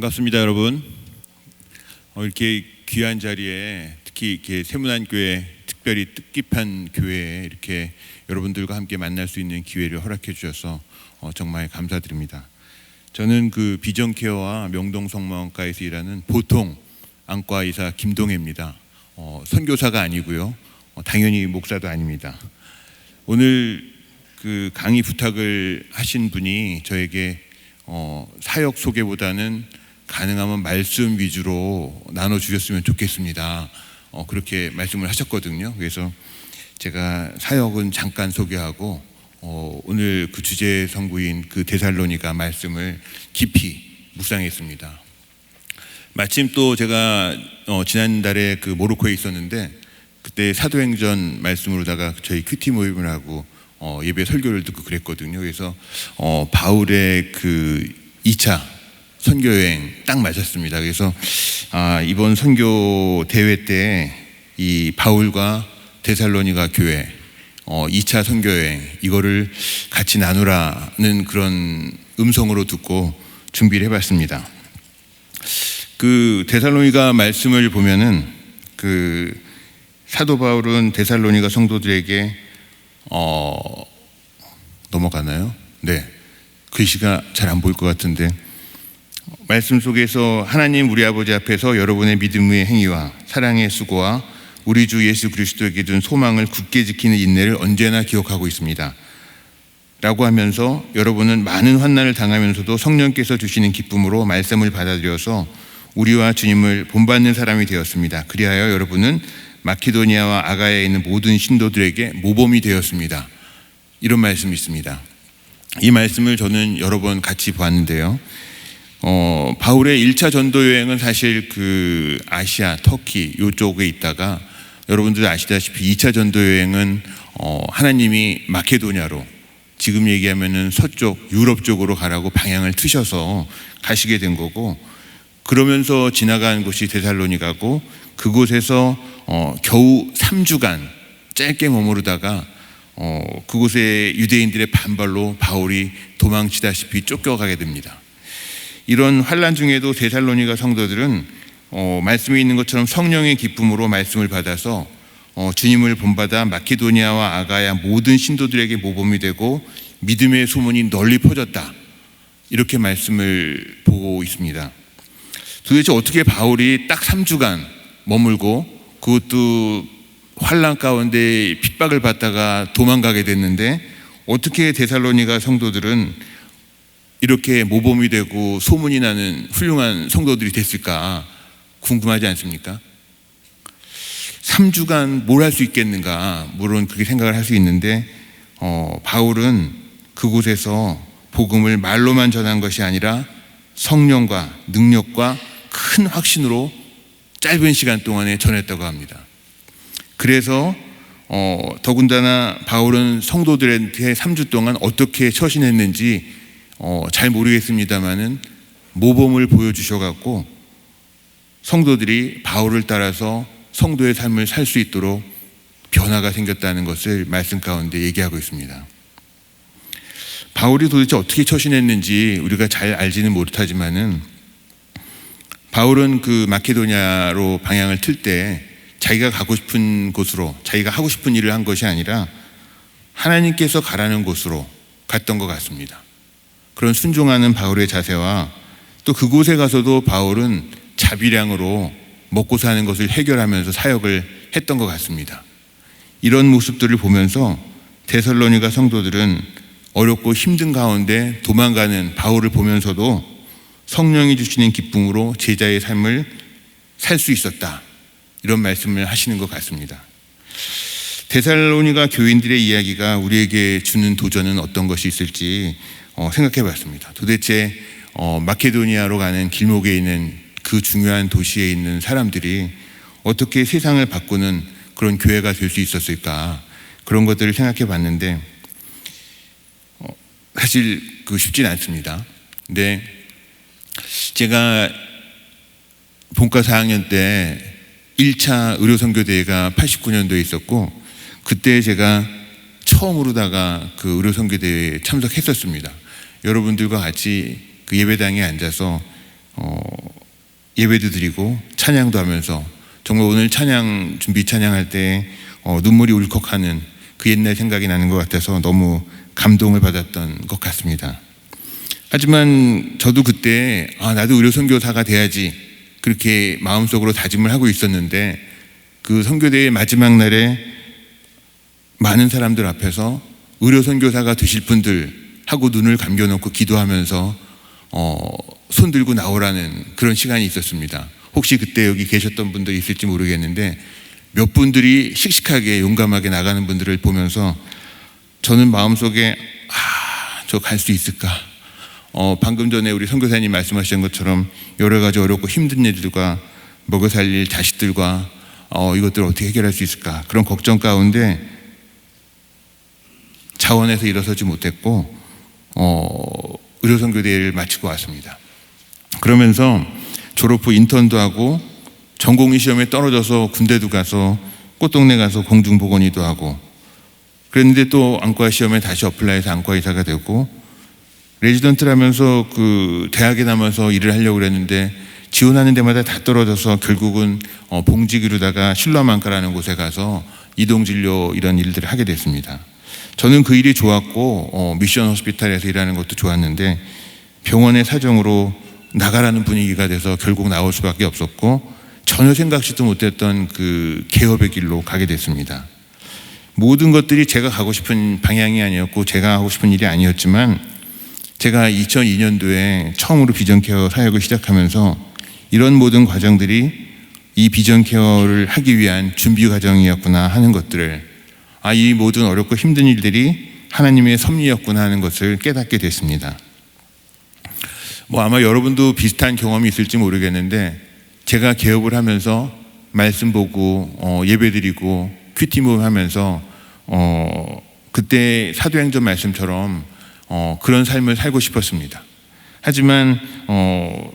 반갑습니다, 여러분. 어, 이렇게 귀한 자리에 특히 이렇게 세문안 교회 특별히 뜻깊은 교회에 이렇게 여러분들과 함께 만날 수 있는 기회를 허락해 주셔서 어, 정말 감사드립니다. 저는 그 비전케어와 명동성모원과에서 일하는 보통 안과 의사 김동혜입니다. 어, 선교사가 아니고요. 어, 당연히 목사도 아닙니다. 오늘 그 강의 부탁을 하신 분이 저에게 어, 사역 소개보다는 가능하면 말씀 위주로 나눠 주셨으면 좋겠습니다. 어, 그렇게 말씀을 하셨거든요. 그래서 제가 사역은 잠깐 소개하고 어, 오늘 그 주제 성구인 그 데살로니가 말씀을 깊이 묵상했습니다. 마침 또 제가 어, 지난달에 그 모로코에 있었는데 그때 사도행전 말씀으로다가 저희 큐티 모임을 하고 어, 예배 설교를 듣고 그랬거든요. 그래서 어, 바울의 그 2차 선교 여행 딱 맞았습니다. 그래서 아, 이번 선교 대회 때 이 바울과 데살로니가 교회 어, 2차 선교 여행 이거를 같이 나누라는 그런 음성으로 듣고 준비를 해봤습니다. 그 데살로니가 말씀을 보면은 그 사도 바울은 데살로니가 성도들에게 어 넘어가나요? 네. 글씨가 잘 안 보일 것 같은데 말씀 속에서 하나님 우리 아버지 앞에서 여러분의 믿음의 행위와 사랑의 수고와 우리 주 예수 그리스도에게 준 소망을 굳게 지키는 인내를 언제나 기억하고 있습니다. 라고 하면서 여러분은 많은 환난을 당하면서도 성령께서 주시는 기쁨으로 말씀을 받아들여서 우리와 주님을 본받는 사람이 되었습니다. 그리하여 여러분은 마케도니아와 아가야에 있는 모든 신도들에게 모범이 되었습니다. 이런 말씀이 있습니다. 이 말씀을 저는 여러 번 같이 보았는데요. 어, 바울의 1차 전도 여행은 사실 그 아시아, 터키 요쪽에 있다가 여러분들 아시다시피 2차 전도 여행은 어, 하나님이 마케도니아로 지금 얘기하면은 서쪽 유럽 쪽으로 가라고 방향을 트셔서 가시게 된 거고 그러면서 지나간 곳이 데살로니가고 그곳에서 어, 겨우 3주간 짧게 머무르다가 어, 그곳에 유대인들의 반발로 바울이 도망치다시피 쫓겨가게 됩니다. 이런 환란 중에도 데살로니가 성도들은 어, 말씀에 있는 것처럼 성령의 기쁨으로 말씀을 받아서 어, 주님을 본받아 마케도니아와 아가야 모든 신도들에게 모범이 되고 믿음의 소문이 널리 퍼졌다. 이렇게 말씀을 보고 있습니다. 도대체 어떻게 바울이 딱 3주간 머물고 그것도 환란 가운데 핍박을 받다가 도망가게 됐는데 어떻게 데살로니가 성도들은 이렇게 모범이 되고 소문이 나는 훌륭한 성도들이 됐을까 궁금하지 않습니까? 3주간 뭘 할 수 있겠는가 물론 그렇게 생각을 할 수 있는데 어, 바울은 그곳에서 복음을 말로만 전한 것이 아니라 성령과 능력과 큰 확신으로 짧은 시간 동안에 전했다고 합니다. 그래서 어, 더군다나 바울은 성도들한테 3주 동안 어떻게 처신했는지 어, 잘 모르겠습니다만은 모범을 보여주셔갖고 성도들이 바울을 따라서 성도의 삶을 살 수 있도록 변화가 생겼다는 것을 말씀 가운데 얘기하고 있습니다. 바울이 도대체 어떻게 처신했는지 우리가 잘 알지는 못하지만은 바울은 그 마케도니아로 방향을 틀 때 자기가 가고 싶은 곳으로 자기가 하고 싶은 일을 한 것이 아니라 하나님께서 가라는 곳으로 갔던 것 같습니다. 그런 순종하는 바울의 자세와 또 그곳에 가서도 바울은 자비량으로 먹고 사는 것을 해결하면서 사역을 했던 것 같습니다. 이런 모습들을 보면서 데살로니가 성도들은 어렵고 힘든 가운데 도망가는 바울을 보면서도 성령이 주시는 기쁨으로 제자의 삶을 살 수 있었다. 이런 말씀을 하시는 것 같습니다. 데살로니가 교인들의 이야기가 우리에게 주는 도전은 어떤 것이 있을지 어, 생각해 봤습니다. 도대체 어, 마케도니아로 가는 길목에 있는 그 중요한 도시에 있는 사람들이 어떻게 세상을 바꾸는 그런 교회가 될 수 있었을까 그런 것들을 생각해 봤는데 어, 사실 그 쉽진 않습니다. 근데 제가 본과 4학년 때 1차 의료선교대회가 89년도에 있었고 그때 제가 처음으로다가 그 의료선교대회에 참석했었습니다. 여러분들과 같이 그 예배당에 앉아서 어, 예배도 드리고 찬양도 하면서 정말 오늘 찬양 준비 찬양할 때 어, 눈물이 울컥하는 그 옛날 생각이 나는 것 같아서 너무 감동을 받았던 것 같습니다. 하지만 저도 그때 아, 나도 의료 선교사가 돼야지 그렇게 마음속으로 다짐을 하고 있었는데 그 선교대의 마지막 날에 많은 사람들 앞에서 의료 선교사가 되실 분들 하고 눈을 감겨놓고 기도하면서 어, 손 들고 나오라는 그런 시간이 있었습니다. 혹시 그때 여기 계셨던 분들 있을지 모르겠는데 몇 분들이 씩씩하게 용감하게 나가는 분들을 보면서 저는 마음속에 아, 저 갈 수 있을까? 어, 방금 전에 우리 선교사님 말씀하신 것처럼 여러 가지 어렵고 힘든 일들과 먹여 살릴 자식들과 어, 이것들을 어떻게 해결할 수 있을까? 그런 걱정 가운데 자원에서 일어서지 못했고 어, 의료선교대회를 마치고 왔습니다. 그러면서 졸업 후 인턴도 하고 전공의 시험에 떨어져서 군대도 가서 꽃동네 가서 공중보건의도 하고 그랬는데 또 안과 시험에 다시 어플라이해서 안과 의사가 되고 레지던트를 하면서 그 대학에 남아서 일을 하려고 그랬는데 지원하는 데마다 다 떨어져서 결국은 어, 봉직이루다가 신라만가라는 곳에 가서 이동진료 이런 일들을 하게 됐습니다. 저는 그 일이 좋았고 어, 미션 호스피탈에서 일하는 것도 좋았는데 병원의 사정으로 나가라는 분위기가 돼서 결국 나올 수밖에 없었고 전혀 생각지도 못했던 그 개업의 길로 가게 됐습니다. 모든 것들이 제가 가고 싶은 방향이 아니었고 제가 하고 싶은 일이 아니었지만 제가 2002년도에 처음으로 비전 케어 사역을 시작하면서 이런 모든 과정들이 이 비전 케어를 하기 위한 준비 과정이었구나 하는 것들을 아, 이 모든 어렵고 힘든 일들이 하나님의 섭리였구나 하는 것을 깨닫게 됐습니다. 뭐 아마 여러분도 비슷한 경험이 있을지 모르겠는데 제가 개업을 하면서 말씀 보고 어, 예배 드리고 큐티 모임 하면서 어, 그때 사도행전 말씀처럼 어, 그런 삶을 살고 싶었습니다. 하지만 어,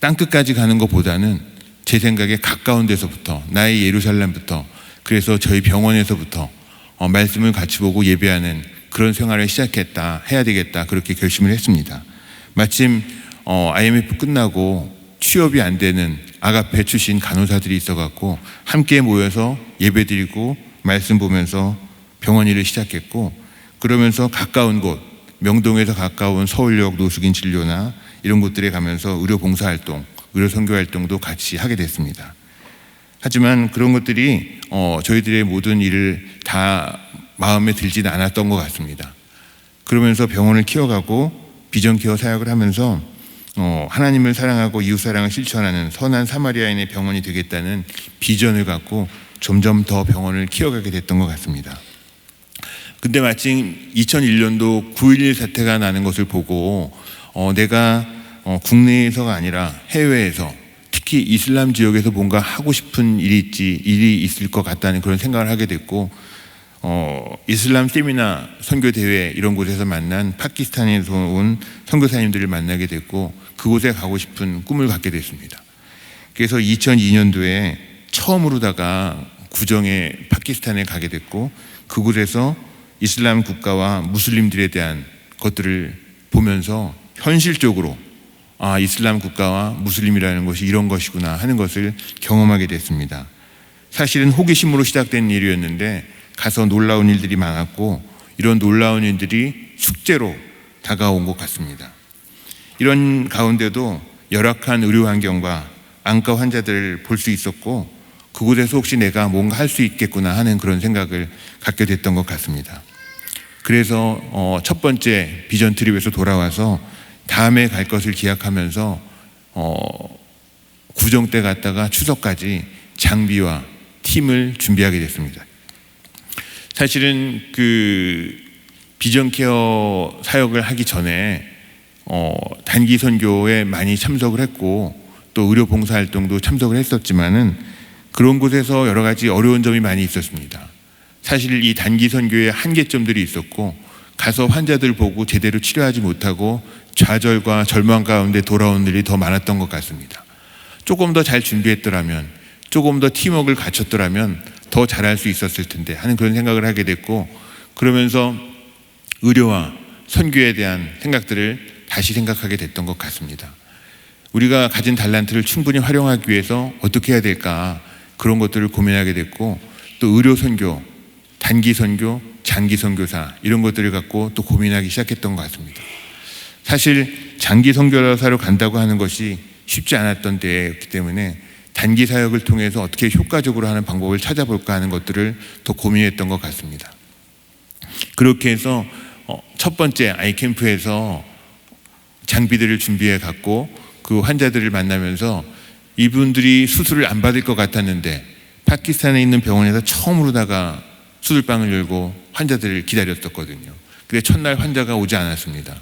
땅 끝까지 가는 것보다는 제 생각에 가까운 데서부터 나의 예루살렘부터 그래서 저희 병원에서부터 어, 말씀을 같이 보고 예배하는 그런 생활을 시작했다 해야 되겠다 그렇게 결심을 했습니다. 마침 어, IMF 끝나고 취업이 안 되는 아가페 출신 간호사들이 있어갖고 함께 모여서 예배드리고 말씀 보면서 병원 일을 시작했고 그러면서 가까운 곳 명동에서 가까운 서울역 노숙인 진료나 이런 곳들에 가면서 의료 봉사 활동, 의료 선교 활동도 같이 하게 됐습니다. 하지만 그런 것들이 어, 저희들의 모든 일을 다 마음에 들지는 않았던 것 같습니다. 그러면서 병원을 키워가고 비전 케어 사역을 하면서 어, 하나님을 사랑하고 이웃 사랑을 실천하는 선한 사마리아인의 병원이 되겠다는 비전을 갖고 점점 더 병원을 키워가게 됐던 것 같습니다. 근데 마침 2001년도 9.11 사태가 나는 것을 보고 어, 내가 어, 국내에서가 아니라 해외에서 특히 이슬람 지역에서 뭔가 하고 싶은 일이 있지 일이 있을 것 같다는 그런 생각을 하게 됐고 어, 이슬람 세미나 선교 대회 이런 곳에서 만난 파키스탄에서 온 선교사님들을 만나게 됐고 그곳에 가고 싶은 꿈을 갖게 됐습니다. 그래서 2002년도에 처음으로다가 구정에 파키스탄에 가게 됐고 그곳에서 이슬람 국가와 무슬림들에 대한 것들을 보면서 현실적으로 아, 이슬람 국가와 무슬림이라는 것이 이런 것이구나 하는 것을 경험하게 됐습니다. 사실은 호기심으로 시작된 일이었는데 가서 놀라운 일들이 많았고 이런 놀라운 일들이 숙제로 다가온 것 같습니다. 이런 가운데도 열악한 의료 환경과 안과 환자들을 볼 수 있었고 그곳에서 혹시 내가 뭔가 할 수 있겠구나 하는 그런 생각을 갖게 됐던 것 같습니다. 그래서 어, 첫 번째 비전 트립에서 돌아와서 다음에 갈 것을 기약하면서 어, 구정 때 갔다가 추석까지 장비와 팀을 준비하게 됐습니다. 사실은 그 비전 케어 사역을 하기 전에 어, 단기 선교에 많이 참석을 했고 또 의료 봉사 활동도 참석을 했었지만은 그런 곳에서 여러 가지 어려운 점이 많이 있었습니다. 사실 이 단기 선교에 한계점들이 있었고 가서 환자들 보고 제대로 치료하지 못하고 좌절과 절망 가운데 돌아온 일이 더 많았던 것 같습니다. 조금 더 잘 준비했더라면, 조금 더 팀워크를 갖췄더라면 더 잘할 수 있었을 텐데 하는 그런 생각을 하게 됐고, 그러면서 의료와 선교에 대한 생각들을 다시 생각하게 됐던 것 같습니다. 우리가 가진 달란트를 충분히 활용하기 위해서 어떻게 해야 될까 그런 것들을 고민하게 됐고 또 의료 선교, 단기 선교, 장기 선교사 이런 것들을 갖고 또 고민하기 시작했던 것 같습니다. 사실 장기 선교사로 간다고 하는 것이 쉽지 않았던 때였기 때문에 단기 사역을 통해서 어떻게 효과적으로 하는 방법을 찾아볼까 하는 것들을 더 고민했던 것 같습니다. 그렇게 해서 어, 첫 번째 아이캠프에서 장비들을 준비해 갖고 그 환자들을 만나면서 이분들이 수술을 안 받을 것 같았는데 파키스탄에 있는 병원에서 처음으로다가 수술방을 열고 환자들을 기다렸었거든요. 근데 첫날 환자가 오지 않았습니다.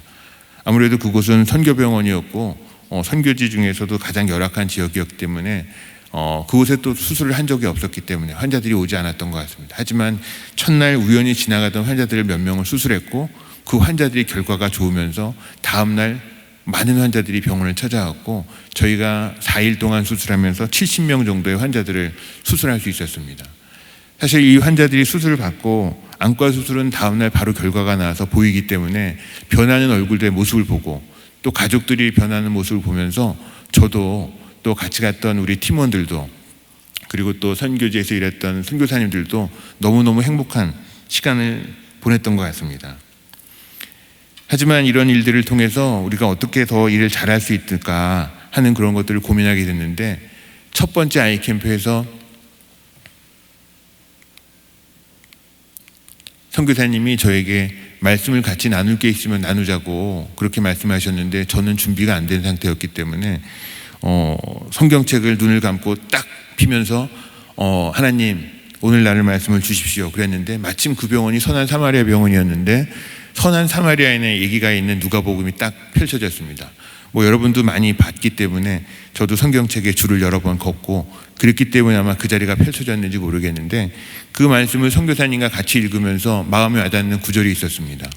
아무래도 그곳은 선교병원이었고 어, 선교지 중에서도 가장 열악한 지역이었기 때문에 어, 그곳에 또 수술을 한 적이 없었기 때문에 환자들이 오지 않았던 것 같습니다. 하지만 첫날 우연히 지나가던 환자들을 몇 명을 수술했고 그 환자들이 결과가 좋으면서 다음날 많은 환자들이 병원을 찾아왔고 저희가 4일 동안 수술하면서 70명 정도의 환자들을 수술할 수 있었습니다. 사실 이 환자들이 수술을 받고 안과 수술은 다음날 바로 결과가 나와서 보이기 때문에 변하는 얼굴들의 모습을 보고 또 가족들이 변하는 모습을 보면서 저도 또 같이 갔던 우리 팀원들도 그리고 또 선교지에서 일했던 선교사님들도 너무너무 행복한 시간을 보냈던 것 같습니다. 하지만 이런 일들을 통해서 우리가 어떻게 더 일을 잘할 수 있을까 하는 그런 것들을 고민하게 됐는데 첫 번째 아이 캠프에서 선교사님이 저에게 말씀을 같이 나눌 게 있으면 나누자고 그렇게 말씀하셨는데 저는 준비가 안 된 상태였기 때문에 어, 성경책을 눈을 감고 딱 피면서 어, 하나님 오늘 나를 말씀을 주십시오 그랬는데 마침 그 병원이 선한 사마리아 병원이었는데 선한 사마리아인의 얘기가 있는 누가복음이 딱 펼쳐졌습니다. 뭐 여러분도 많이 봤기 때문에 저도 성경책에 줄을 여러 번 걷고 그랬기 때문에 아마 그 자리가 펼쳐졌는지 모르겠는데 그 말씀을 선교사님과 같이 읽으면서 마음에 와닿는 구절이 있었습니다.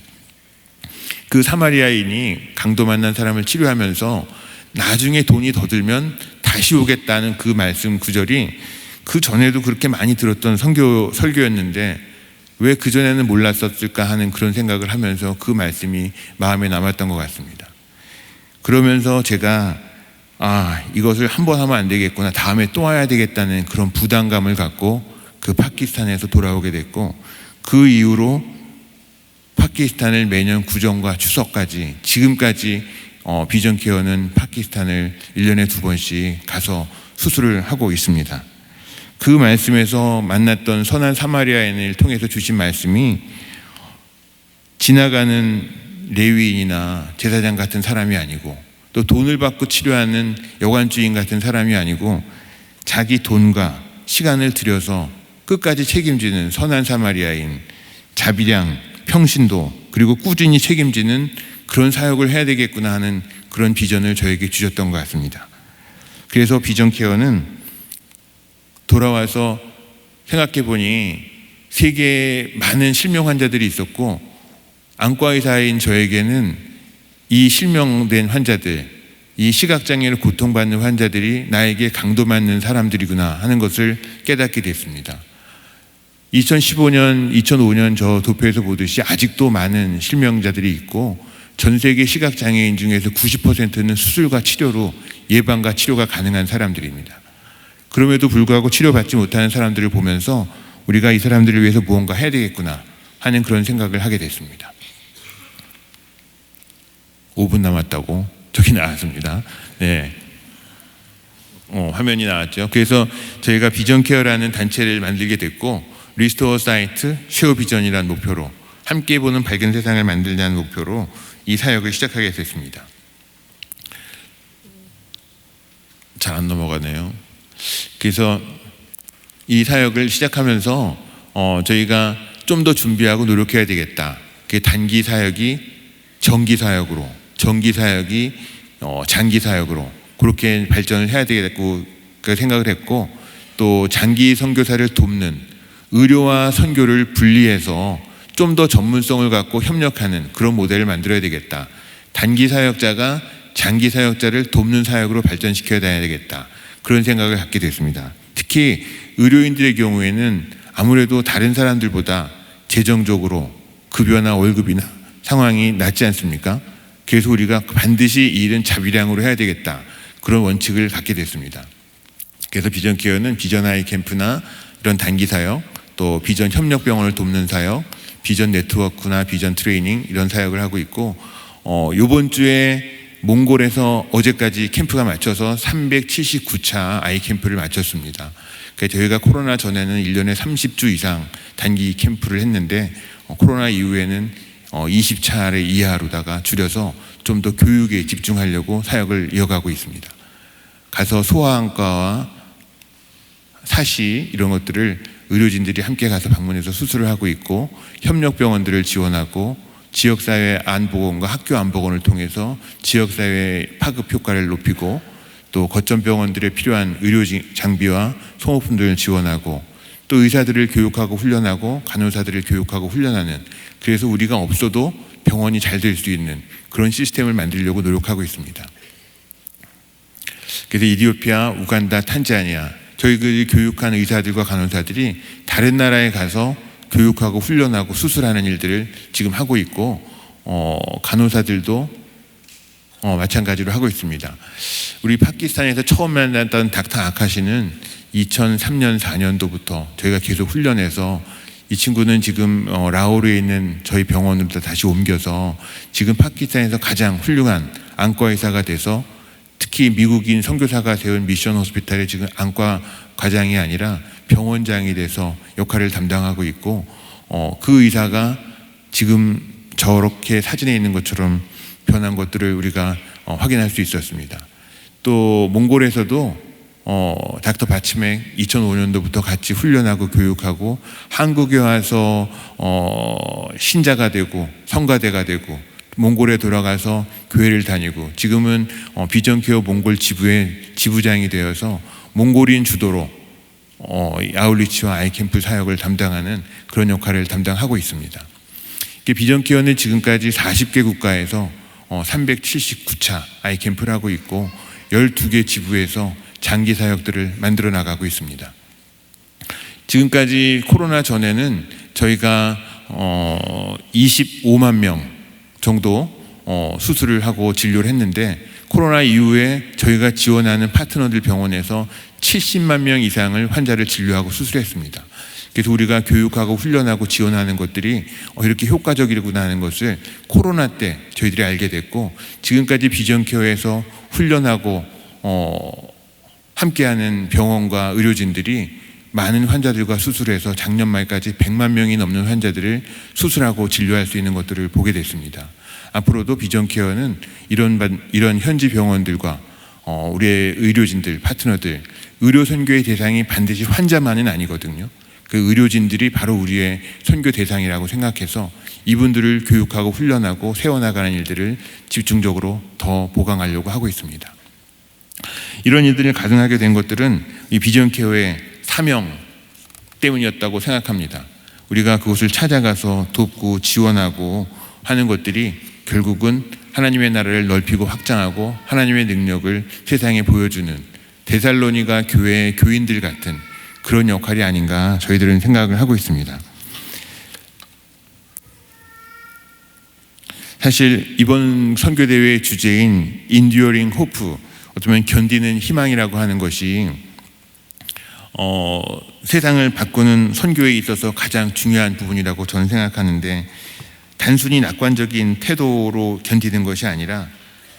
그 사마리아인이 강도 만난 사람을 치료하면서 나중에 돈이 더 들면 다시 오겠다는 그 말씀 구절이 그 전에도 그렇게 많이 들었던 선교 설교였는데 왜 그 전에는 몰랐었을까 하는 그런 생각을 하면서 그 말씀이 마음에 남았던 것 같습니다. 그러면서 제가 아, 이것을 한 번 하면 안 되겠구나. 다음에 또 와야 되겠다는 그런 부담감을 갖고 그 파키스탄에서 돌아오게 됐고 그 이후로 파키스탄을 매년 구정과 추석까지 지금까지 어, 비전 케어는 파키스탄을 1년에 두 번씩 가서 수술을 하고 있습니다. 그 말씀에서 만났던 선한 사마리아인을 통해서 주신 말씀이 지나가는 레위인이나 제사장 같은 사람이 아니고 또 돈을 받고 치료하는 여관주인 같은 사람이 아니고 자기 돈과 시간을 들여서 끝까지 책임지는 선한 사마리아인 자비량, 평신도 그리고 꾸준히 책임지는 그런 사역을 해야 되겠구나 하는 그런 비전을 저에게 주셨던 것 같습니다. 그래서 비전 케어는 돌아와서 생각해 보니 세계에 많은 실명 환자들이 있었고 안과 의사인 저에게는 이 실명된 환자들, 이 시각장애를 고통받는 환자들이 나에게 강도 맞는 사람들이구나 하는 것을 깨닫게 됐습니다. 2015년, 2005년 저 도표에서 보듯이 아직도 많은 실명자들이 있고 전 세계 시각장애인 중에서 90%는 수술과 치료로 예방과 치료가 가능한 사람들입니다. 그럼에도 불구하고 치료받지 못하는 사람들을 보면서 우리가 이 사람들을 위해서 무언가 해야 되겠구나 하는 그런 생각을 하게 됐습니다. 5분 남았다고 저기 나왔습니다. 네. 어, 화면이 나왔죠. 그래서 저희가 비전 케어라는 단체를 만들게 됐고 리스토어 사이트 쉐어 비전이라는 목표로 함께 보는 밝은 세상을 만들자는 목표로 이 사역을 시작하게 됐습니다. 잘 안 넘어가네요. 그래서 이 사역을 시작하면서 어, 저희가 좀 더 준비하고 노력해야 되겠다. 그 단기 사역이 정기 사역으로, 정기 사역이 어, 장기 사역으로 그렇게 발전을 해야 되겠고 그 생각을 했고 또 장기 선교사를 돕는 의료와 선교를 분리해서 좀 더 전문성을 갖고 협력하는 그런 모델을 만들어야 되겠다. 단기 사역자가 장기 사역자를 돕는 사역으로 발전시켜야 되겠다. 그런 생각을 갖게 됐습니다. 특히 의료인들의 경우에는 아무래도 다른 사람들보다 재정적으로 급여나 월급이나 상황이 낮지 않습니까? 그래서 우리가 반드시 이 일은 자비량으로 해야 되겠다. 그런 원칙을 갖게 됐습니다. 그래서 비전 케어는 비전 아이 캠프나 이런 단기 사역, 또 비전 협력 병원을 돕는 사역, 비전 네트워크나 비전 트레이닝 이런 사역을 하고 있고 어 요번 주에 몽골에서 어제까지 캠프가 맞춰서 379차 아이 캠프를 마쳤습니다. 그러니까 저희가 코로나 전에는 1년에 30주 이상 단기 캠프를 했는데 어, 코로나 이후에는 어, 20차례 이하로다가 줄여서 좀 더 교육에 집중하려고 사역을 이어가고 있습니다. 가서 소아안과와 사시 이런 것들을 의료진들이 함께 가서 방문해서 수술을 하고 있고 협력병원들을 지원하고 지역사회 안보건과 학교 안보건을 통해서 지역사회 파급 효과를 높이고 또 거점 병원들에 필요한 의료 장비와 소모품들을 지원하고 또 의사들을 교육하고 훈련하고 간호사들을 교육하고 훈련하는 그래서 우리가 없어도 병원이 잘 될 수 있는 그런 시스템을 만들려고 노력하고 있습니다. 그래서 이디오피아, 우간다, 탄자니아 저희들이 교육한 의사들과 간호사들이 다른 나라에 가서 교육하고 훈련하고 수술하는 일들을 지금 하고 있고 어, 간호사들도 어, 마찬가지로 하고 있습니다. 우리 파키스탄에서 처음 만났던 닥터 아카시는 2003년 4년도부터 저희가 계속 훈련해서 이 친구는 지금 어, 라오르에 있는 저희 병원으로 다시 옮겨서 지금 파키스탄에서 가장 훌륭한 안과 의사가 돼서 특히 미국인 선교사가 세운 미션 호스피탈에 지금 안과 과장이 아니라 병원장이 돼서 역할을 담당하고 있고 어, 그 의사가 지금 저렇게 사진에 있는 것처럼 변한 것들을 우리가 어, 확인할 수 있었습니다. 또 몽골에서도 어, 닥터 바치맥 2005년도부터 같이 훈련하고 교육하고 한국에 와서 어, 신자가 되고 성가대가 되고 몽골에 돌아가서 교회를 다니고 지금은 어, 비전케어 몽골 지부의 지부장이 되어서 몽골인 주도로 어, 아울리치와 아이캠프 사역을 담당하는 그런 역할을 담당하고 있습니다. 비전케어는 지금까지 40개 국가에서 어, 379차 아이캠프를 하고 있고 12개 지부에서 장기 사역들을 만들어 나가고 있습니다. 지금까지 코로나 전에는 저희가 어 25만 명 정도 어 수술을 하고 진료를 했는데 코로나 이후에 저희가 지원하는 파트너들 병원에서 70만 명 이상을 환자를 진료하고 수술했습니다. 그래서 우리가 교육하고 훈련하고 지원하는 것들이 어, 이렇게 효과적이구나 하는 것을 코로나 때 저희들이 알게 됐고 지금까지 비전케어에서 훈련하고 어, 함께하는 병원과 의료진들이 많은 환자들과 수술해서 작년 말까지 100만 명이 넘는 환자들을 수술하고 진료할 수 있는 것들을 보게 됐습니다. 앞으로도 비전 케어는 이런 이런 현지 병원들과 어, 우리의 의료진들, 파트너들, 의료 선교의 대상이 반드시 환자만은 아니거든요. 그 의료진들이 바로 우리의 선교 대상이라고 생각해서 이분들을 교육하고 훈련하고 세워나가는 일들을 집중적으로 더 보강하려고 하고 있습니다. 이런 일들을 가능하게 된 것들은 이 비전 케어의 사명 때문이었다고 생각합니다. 우리가 그곳을 찾아가서 돕고 지원하고 하는 것들이 결국은 하나님의 나라를 넓히고 확장하고 하나님의 능력을 세상에 보여주는 데살로니가 교회의 교인들 같은 그런 역할이 아닌가 저희들은 생각을 하고 있습니다. 사실 이번 선교대회의 주제인 인듀어링 호프 어쩌면 견디는 희망이라고 하는 것이 어, 세상을 바꾸는 선교에 있어서 가장 중요한 부분이라고 저는 생각하는데 단순히 낙관적인 태도로 견디는 것이 아니라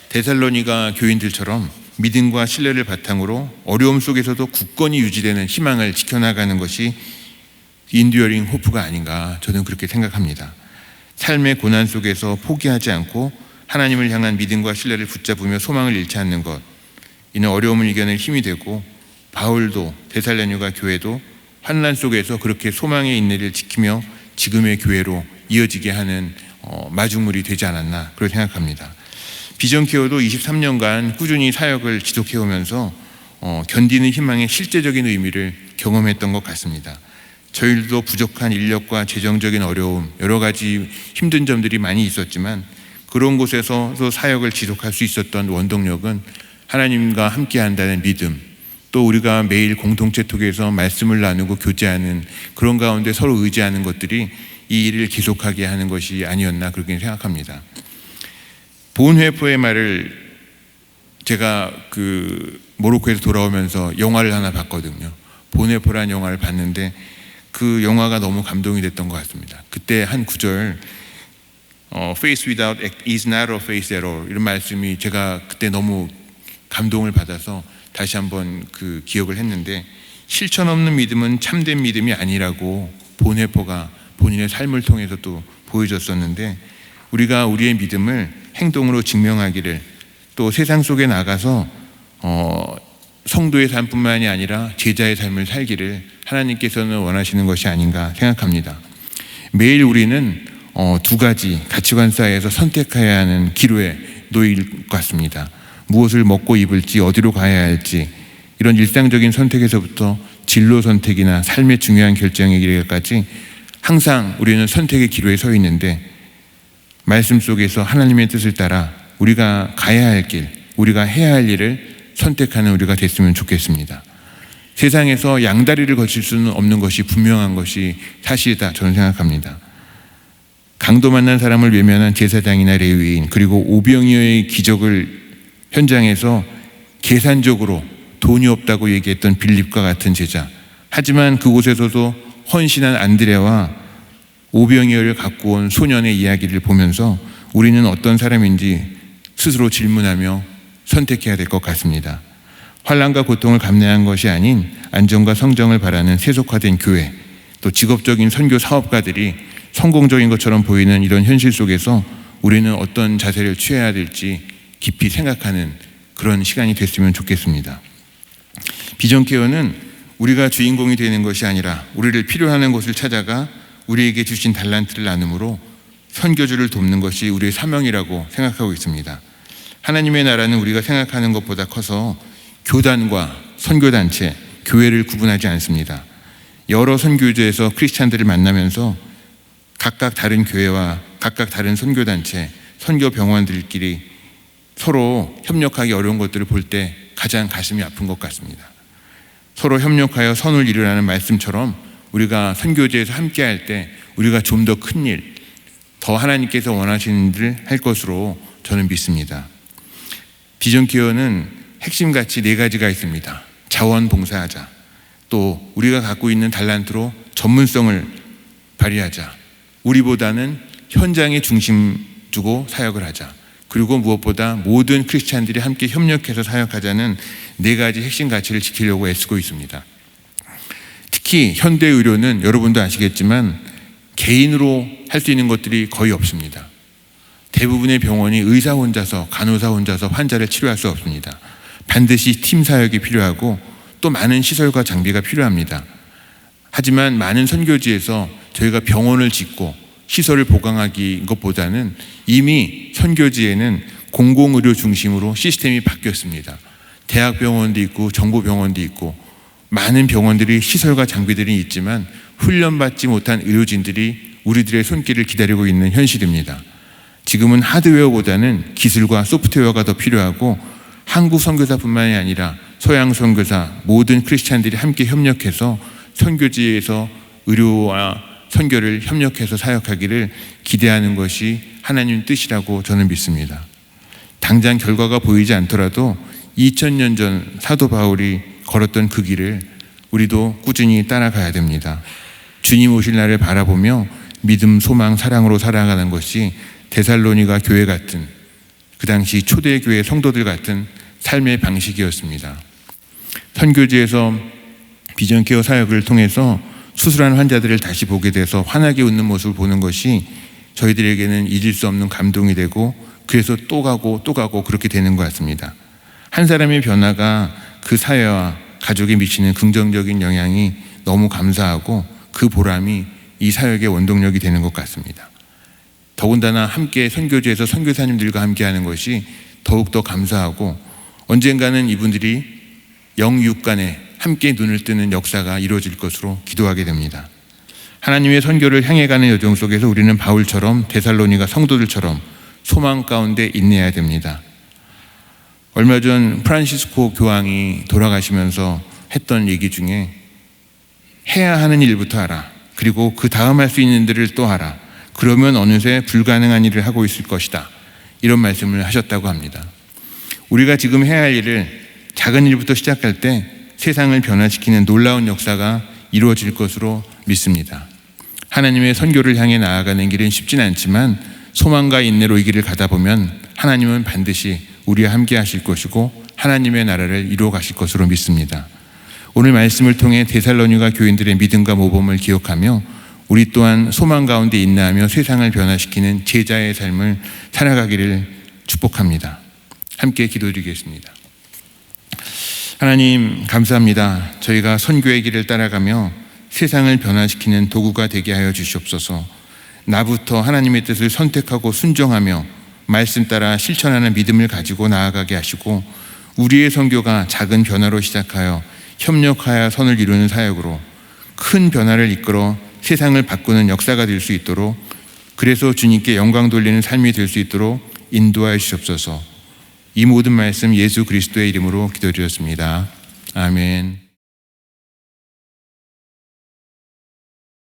데살로니가 교인들처럼 믿음과 신뢰를 바탕으로 어려움 속에서도 굳건히 유지되는 희망을 지켜나가는 것이 인듀어링 호프가 아닌가 저는 그렇게 생각합니다. 삶의 고난 속에서 포기하지 않고 하나님을 향한 믿음과 신뢰를 붙잡으며 소망을 잃지 않는 것 이는 어려움을 이겨낼 힘이 되고 바울도 데살레니가 교회도 환난 속에서 그렇게 소망의 인내를 지키며 지금의 교회로 이어지게 하는 어, 마중물이 되지 않았나 그렇게 생각합니다. 비전 케어도 23년간 꾸준히 사역을 지속해 오면서 어, 견디는 희망의 실제적인 의미를 경험했던 것 같습니다. 저희들도 부족한 인력과 재정적인 어려움, 여러 가지 힘든 점들이 많이 있었지만 그런 곳에서도 사역을 지속할 수 있었던 원동력은 하나님과 함께 한다는 믿음, 또 우리가 매일 공동체 속에서 말씀을 나누고 교제하는 그런 가운데 서로 의지하는 것들이 이 일을 계속하게 하는 것이 아니었나 그렇게 생각합니다. 보은회포의 말을 제가 그 모로코에서 돌아오면서 영화를 하나 봤거든요. 보네포란 영화를 봤는데 그 영화가 너무 감동이 됐던 것 같습니다. 그때 한 구절 어, face without is not a face at all 이런 말씀이 제가 그때 너무 감동을 받아서 다시 한번 그 기억을 했는데 실천 없는 믿음은 참된 믿음이 아니라고 보네포가 본인의 삶을 통해서 또 보여줬었는데 우리가 우리의 믿음을 행동으로 증명하기를 또 세상 속에 나가서 어, 성도의 삶뿐만이 아니라 제자의 삶을 살기를 하나님께서는 원하시는 것이 아닌가 생각합니다. 매일 우리는 어, 두 가지 가치관 사이에서 선택해야 하는 기로에 놓일 것 같습니다. 무엇을 먹고 입을지 어디로 가야 할지 이런 일상적인 선택에서부터 진로 선택이나 삶의 중요한 결정에 이르기까지 항상 우리는 선택의 기로에 서 있는데 말씀 속에서 하나님의 뜻을 따라 우리가 가야 할 길, 우리가 해야 할 일을 선택하는 우리가 됐으면 좋겠습니다. 세상에서 양다리를 거칠 수는 없는 것이 분명한 것이 사실이다 저는 생각합니다. 강도 만난 사람을 외면한 제사장이나 레위인 그리고 오병이어의 기적을 현장에서 계산적으로 돈이 없다고 얘기했던 빌립과 같은 제자 하지만 그곳에서도 헌신한 안드레와 오병이어를 갖고 온 소년의 이야기를 보면서 우리는 어떤 사람인지 스스로 질문하며 선택해야 될 것 같습니다. 환란과 고통을 감내한 것이 아닌 안정과 성정을 바라는 세속화된 교회, 또 직업적인 선교 사업가들이 성공적인 것처럼 보이는 이런 현실 속에서 우리는 어떤 자세를 취해야 될지 깊이 생각하는 그런 시간이 됐으면 좋겠습니다. 비전 케어는 우리가 주인공이 되는 것이 아니라 우리를 필요하는 곳을 찾아가 우리에게 주신 달란트를 나눔으로 선교주를 돕는 것이 우리의 사명이라고 생각하고 있습니다. 하나님의 나라는 우리가 생각하는 것보다 커서 교단과 선교단체, 교회를 구분하지 않습니다. 여러 선교제에서 크리스찬들을 만나면서 각각 다른 교회와 각각 다른 선교단체, 선교병원들끼리 서로 협력하기 어려운 것들을 볼 때 가장 가슴이 아픈 것 같습니다. 서로 협력하여 선을 이루라는 말씀처럼 우리가 선교제에서 함께 할 때 우리가 좀 더 큰 일, 더 하나님께서 원하시는 일을 할 것으로 저는 믿습니다. 비전 기어는 핵심 가치 네 가지가 있습니다. 자원 봉사하자. 또 우리가 갖고 있는 달란트로 전문성을 발휘하자. 우리보다는 현장에 중심 두고 사역을 하자. 그리고 무엇보다 모든 크리스찬들이 함께 협력해서 사역하자는 네 가지 핵심 가치를 지키려고 애쓰고 있습니다. 특히 현대 의료는 여러분도 아시겠지만 개인으로 할 수 있는 것들이 거의 없습니다. 대부분의 병원이 의사 혼자서 간호사 혼자서 환자를 치료할 수 없습니다. 반드시 팀 사역이 필요하고 또 많은 시설과 장비가 필요합니다. 하지만 많은 선교지에서 저희가 병원을 짓고 시설을 보강하기 것보다는 이미 선교지에는 공공의료 중심으로 시스템이 바뀌었습니다. 대학병원도 있고 정부병원도 있고 많은 병원들이 시설과 장비들이 있지만 훈련받지 못한 의료진들이 우리들의 손길을 기다리고 있는 현실입니다. 지금은 하드웨어보다는 기술과 소프트웨어가 더 필요하고 한국 선교사뿐만이 아니라 서양 선교사 모든 크리스찬들이 함께 협력해서 선교지에서 의료와 선교를 협력해서 사역하기를 기대하는 것이 하나님 뜻이라고 저는 믿습니다. 당장 결과가 보이지 않더라도 2000년 전 사도 바울이 걸었던 그 길을 우리도 꾸준히 따라가야 됩니다. 주님 오실 날을 바라보며 믿음, 소망, 사랑으로 살아가는 것이 데살로니가 교회 같은 그 당시 초대 교회 성도들 같은 삶의 방식이었습니다. 선교지에서 비전케어 사역을 통해서 수술한 환자들을 다시 보게 돼서 환하게 웃는 모습을 보는 것이 저희들에게는 잊을 수 없는 감동이 되고 그래서 또 가고 또 가고 그렇게 되는 것 같습니다. 한 사람의 변화가 그 사회와 가족에 미치는 긍정적인 영향이 너무 감사하고 그 보람이 이 사역의 원동력이 되는 것 같습니다. 더군다나 함께 선교지에서 선교사님들과 함께 하는 것이 더욱더 감사하고 언젠가는 이분들이 영육간에 함께 눈을 뜨는 역사가 이루어질 것으로 기도하게 됩니다. 하나님의 선교를 향해 가는 여정 속에서 우리는 바울처럼 데살로니가 성도들처럼 소망 가운데 인내해야 됩니다. 얼마 전 프란시스코 교황이 돌아가시면서 했던 얘기 중에 해야 하는 일부터 하라. 그리고 그 다음 할 수 있는 일을 또 하라. 그러면 어느새 불가능한 일을 하고 있을 것이다. 이런 말씀을 하셨다고 합니다. 우리가 지금 해야 할 일을 작은 일부터 시작할 때 세상을 변화시키는 놀라운 역사가 이루어질 것으로 믿습니다. 하나님의 선교를 향해 나아가는 길은 쉽진 않지만 소망과 인내로 이 길을 가다 보면 하나님은 반드시 우리와 함께 하실 것이고 하나님의 나라를 이루어 가실 것으로 믿습니다. 오늘 말씀을 통해 데살로니가 교인들의 믿음과 모범을 기억하며 우리 또한 소망 가운데 인내하며 세상을 변화시키는 제자의 삶을 살아가기를 축복합니다. 함께 기도드리겠습니다. 하나님 감사합니다. 저희가 선교의 길을 따라가며 세상을 변화시키는 도구가 되게 하여 주시옵소서. 나부터 하나님의 뜻을 선택하고 순종하며 말씀 따라 실천하는 믿음을 가지고 나아가게 하시고 우리의 선교가 작은 변화로 시작하여 협력하여 선을 이루는 사역으로 큰 변화를 이끌어 세상을 바꾸는 역사가 될 수 있도록 그래서 주님께 영광 돌리는 삶이 될 수 있도록 인도하여 주시옵소서. 이 모든 말씀 예수 그리스도의 이름으로 기도드렸습니다. 아멘.